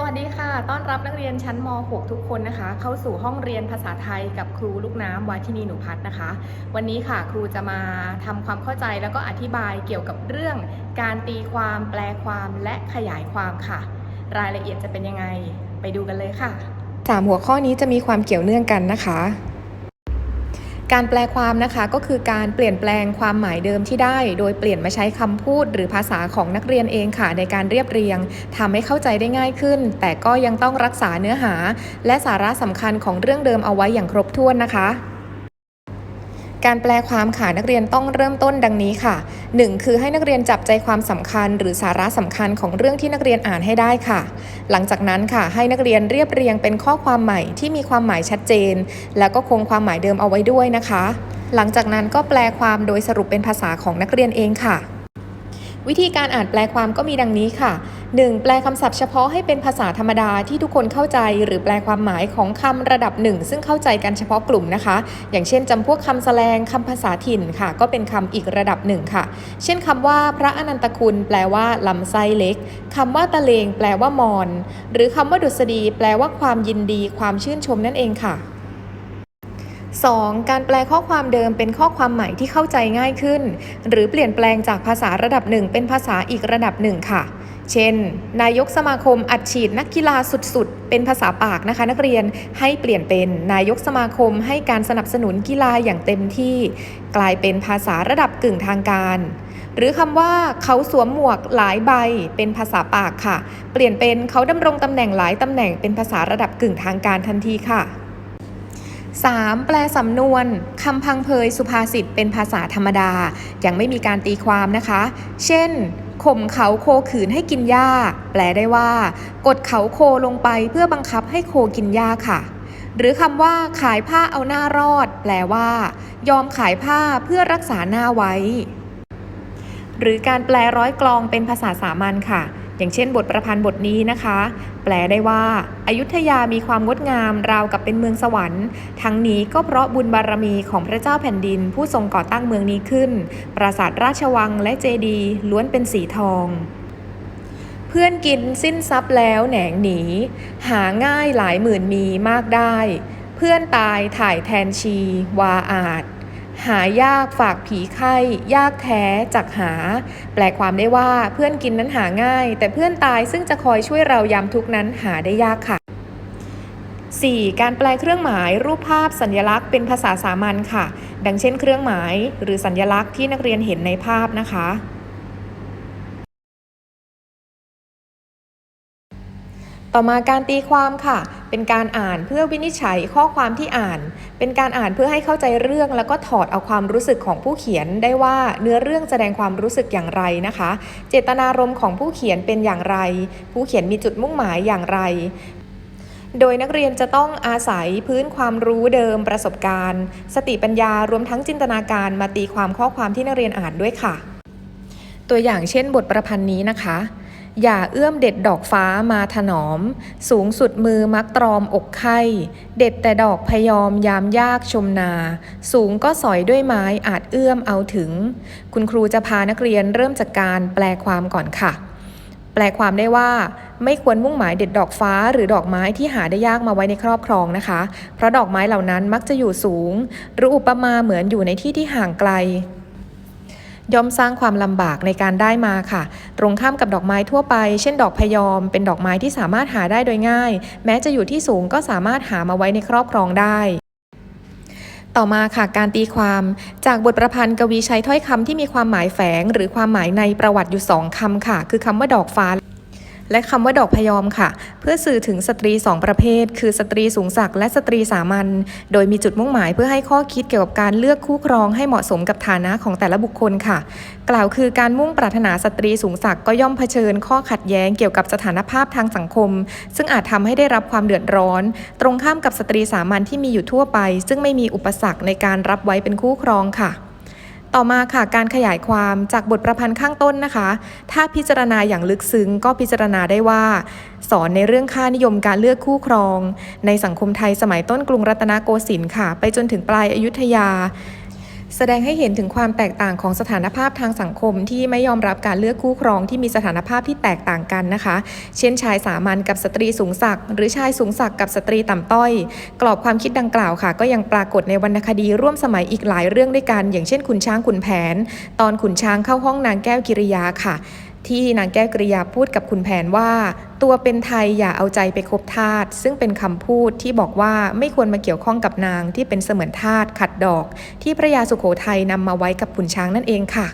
สวัสดีค่ะ ต้อนรับนักเรียนชั้นม .6 ทุกคนนะคะ เข้าสู่ห้องเรียนภาษาไทยกับครูลูกน้ำวาทินีหนุพัฒน์นะคะ วันนี้ค่ะครูจะมาทำความเข้าใจแล้วก็อธิบายเกี่ยวกับเรื่อง การตีความแปลความและขยายความค่ะ รายละเอียดจะเป็นยังไงไปดูกันเลยค่ะสามหัวข้อนี้จะมีความเกี่ยวเนื่องกันนะคะ การแปลความนะคะก็คือการเปลี่ยนแปลงความหมายเดิมที่ได้ โดยเปลี่ยนมาใช้คำพูด หรือภาษาของนักเรียนเองค่ะ ในการเรียบเรียงทำให้เข้าใจได้ง่ายขึ้น แต่ก็ยังต้องรักษาเนื้อหา และสาระสำคัญของเรื่องเดิมเอาไว้อย่างครบถ้วนนะคะ การแปลความค่ะนักเรียนต้องเริ่มต้นดังนี้ค่ะ 1. คือให้นักเรียนจับใจความสำคัญ หรือสาระสำคัญของเรื่องที่นักเรียนอ่านให้ได้ค่ะ หลังจากนั้นค่ะ ให้นักเรียนเรียบเรียงเป็นข้อความใหม่ที่มีความหมายชัดเจน แล้วก็คงความหมายเดิมเอาไว้ด้วยนะคะ หลังจากนั้นก็แปลความโดยสรุปเป็นภาษาของนักเรียนเองค่ะ วิธีการอ่านแปลความก็มีดังนี้ค่ะ 1. แปลคำศัพท์เฉพาะให้เป็นภาษาธรรมดาที่ทุกคนเข้าใจ หรือแปลความหมายของคำระดับหนึ่งซึ่งเข้าใจกันเฉพาะกลุ่มนะคะ อย่างเช่นจำพวกคำแสลงคำภาษาถิ่นค่ะ ก็เป็นคำอีกระดับหนึ่งค่ะ เช่นคำว่าพระอนันตคุณ แปลว่าลำไส้เล็กคำว่าตะเลง แปลว่ามอน หรือคำว่าดุษฎีแปลว่าความยินดี ความชื่นชมนั่นเองค่ะ 2. การแปลข้อความเดิมเป็นข้อความใหม่ที่เข้าใจง่ายขึ้น หรือเปลี่ยนแปลงจากภาษาระดับหนึ่งเป็นภาษาอีกระดับหนึ่งค่ะ เช่น นายกสมาคมอัดฉีดนักกีฬาสุดๆ เป็นภาษาปากนะคะ นักเรียนให้เปลี่ยนเป็นนายกสมาคมให้การสนับสนุนกีฬาอย่างเต็มที่ กลายเป็นภาษาระดับกึ่งทางการ หรือคำว่าเขาสวมหมวกหลายใบเป็นภาษาปากค่ะ เปลี่ยนเป็นเขาดำรงตำแหน่งหลายตำแหน่งเป็นภาษาระดับกึ่งทางการทันทีค่ะ 3. แปลสำนวนคำพังเพยสุภาษิตเป็นภาษาธรรมดา ยังไม่มีการตีความนะคะ เช่นข่มเขาโคขืนให้กินหญ้า แปลได้ว่า กดเขาโคลงไปเพื่อบังคับให้โคกินหญ้าค่ะ หรือคำว่าขายผ้าเอาหน้ารอด แปลว่า ยอมขายผ้าเพื่อรักษาหน้าไว้ หรือการแปลร้อยกลองเป็นภาษาสามัญค่ะ อย่างเช่นบทประพันธ์บทนี้นะคะ แปลได้ว่าอายุทยามีความงดงามราวกับเป็นเมืองสวรรค์ ทั้งนี้ก็เพราะบุญบารมีของพระเจ้าแผ่นดิน ผู้ทรงก่อตั้งเมืองนี้ขึ้น ปราสาทราชวังและเจดีย์ล้วนเป็นสีทองเพื่อนกินสิ้นทรัพย์แล้วแหนงหนี หาง่ายหลายหมื่นมีมากได้ เพื่อนตายถ่ายแทนชีวาอาจ หายากฝากผีไข้ยากแท้จักหา แปลความได้ว่าเพื่อนกินนั้นหาง่าย แต่เพื่อนตายซึ่งจะคอยช่วยเรายามทุกนั้นหาได้ยากค่ะ 4. การแปลเครื่องหมายรูปภาพสัญลักษณ์เป็นภาษาสามัญค่ะ ดังเช่น เครื่องหมายหรือสัญลักษณ์ที่นักเรียนเห็นในภาพนะคะ ต่อมาการตีความค่ะ เป็นการอ่านเพื่อวินิจฉัยข้อความที่อ่าน เป็นการอ่านเพื่อให้เข้าใจเรื่อง แล้วก็ถอดเอาความรู้สึกของผู้เขียนได้ว่าเนื้อเรื่องแสดงความรู้สึกอย่างไรนะคะ เจตนารมณ์ของผู้เขียนเป็นอย่างไร ผู้เขียนมีจุดมุ่งหมายอย่างไรโดยนักเรียนจะต้องอาศัยพื้นความรู้เดิมประสบการณ์ สติปัญญารวมทั้งจินตนาการมาตีความข้อความที่นักเรียนอ่านด้วยค่ะ ตัวอย่างเช่นบทประพันธ์นี้นะคะ อย่าเอื้อมเด็ดดอกฟ้ามาถนอม สูงสุดมือมักตรอมอกไข้เด็ดแต่ดอกพยอมยามยากชมนา สูงก็สอยด้วยไม้อาจเอื้อมเอาถึง คุณครูจะพานักเรียนเริ่มจากการแปลความก่อนค่ะ แปลความได้ว่า ไม่ควรมุ่งหมายเด็ดดอกฟ้าหรือดอกไม้ที่หาได้ยากมาไว้ในครอบครองนะคะ เพราะดอกไม้เหล่านั้นมักจะอยู่สูง หรืออุปมาเหมือนอยู่ในที่ที่ห่างไกล ย่อมสร้างความลำบากในการได้มาค่ะ ตรงข้ามกับดอกไม้ทั่วไป เช่น ดอกพยอม เป็นดอกไม้ที่สามารถหาได้โดยง่าย แม้จะอยู่ที่สูงก็สามารถหามาไว้ในครอบครองได้ต่อมาค่ะการตีความจากบทประพันธ์กวีใช้ถ้อยคำที่มีความหมายแฝง หรือความหมายในประวัติอยู่สองคำค่ะ คือคำว่าดอกฟ้า และคำว่าดอกพยอมค่ะ เพื่อสื่อถึงสตรีสองประเภท คือสตรีสูงศักดิ์และสตรีสามัญโดยมีจุดมุ่งหมายเพื่อให้ข้อคิดเกี่ยวกับการเลือกคู่ครองให้เหมาะสมกับฐานะของแต่ละบุคคลค่ะ กล่าวคือการมุ่งปรารถนาสตรีสูงศักดิ์ก็ย่อมเผชิญข้อขัดแย้งเกี่ยวกับสถานภาพทางสังคม ซึ่งอาจทำให้ได้รับความเดือดร้อน ตรงข้ามกับสตรีสามัญที่มีอยู่ทั่วไป ซึ่งไม่มีอุปสรรคในการรับไว้เป็นคู่ครองค่ะ ต่อมาค่ะการขยายความจากบทประพันธ์ข้างต้นนะคะ ถ้าพิจารณาอย่างลึกซึ้งก็พิจารณาได้ว่า สอนในเรื่องค่านิยมการเลือกคู่ครอง ในสังคมไทยสมัยต้นกรุงรัตนโกสินทร์ค่ะ ไปจนถึงปลายอายุทยา แสดงให้เห็นถึงความแตกต่างของสถานภาพทางสังคม ที่ไม่ยอมรับการเลือกคู่ครองที่มีสถานภาพที่แตกต่างกันนะคะ เช่นชายสามัญกับสตรีสูงศักดิ์หรือชายสูงศักดิ์กับสตรีต่ำต้อย กรอบความคิดดังกล่าวค่ะ ก็ยังปรากฏในวรรณคดีร่วมสมัยอีกหลายเรื่องด้วยกัน อย่างเช่นขุนช้างขุนแผน ตอนขุนช้างเข้าห้องนางแก้วกิริยาค่ะ ที่นางแก้วกริยาพูดกับคุณแผนว่า ตัวเป็นไทยอย่าเอาใจไปคบทาสซึ่งเป็นคำพูดที่บอกว่าไม่ควรมาเกี่ยวข้องกับนางที่เป็นเสมือนทาสขัดดอก ที่พระยาสุโขทัยนำมาไว้กับขุนช้างนั่นเองค่ะ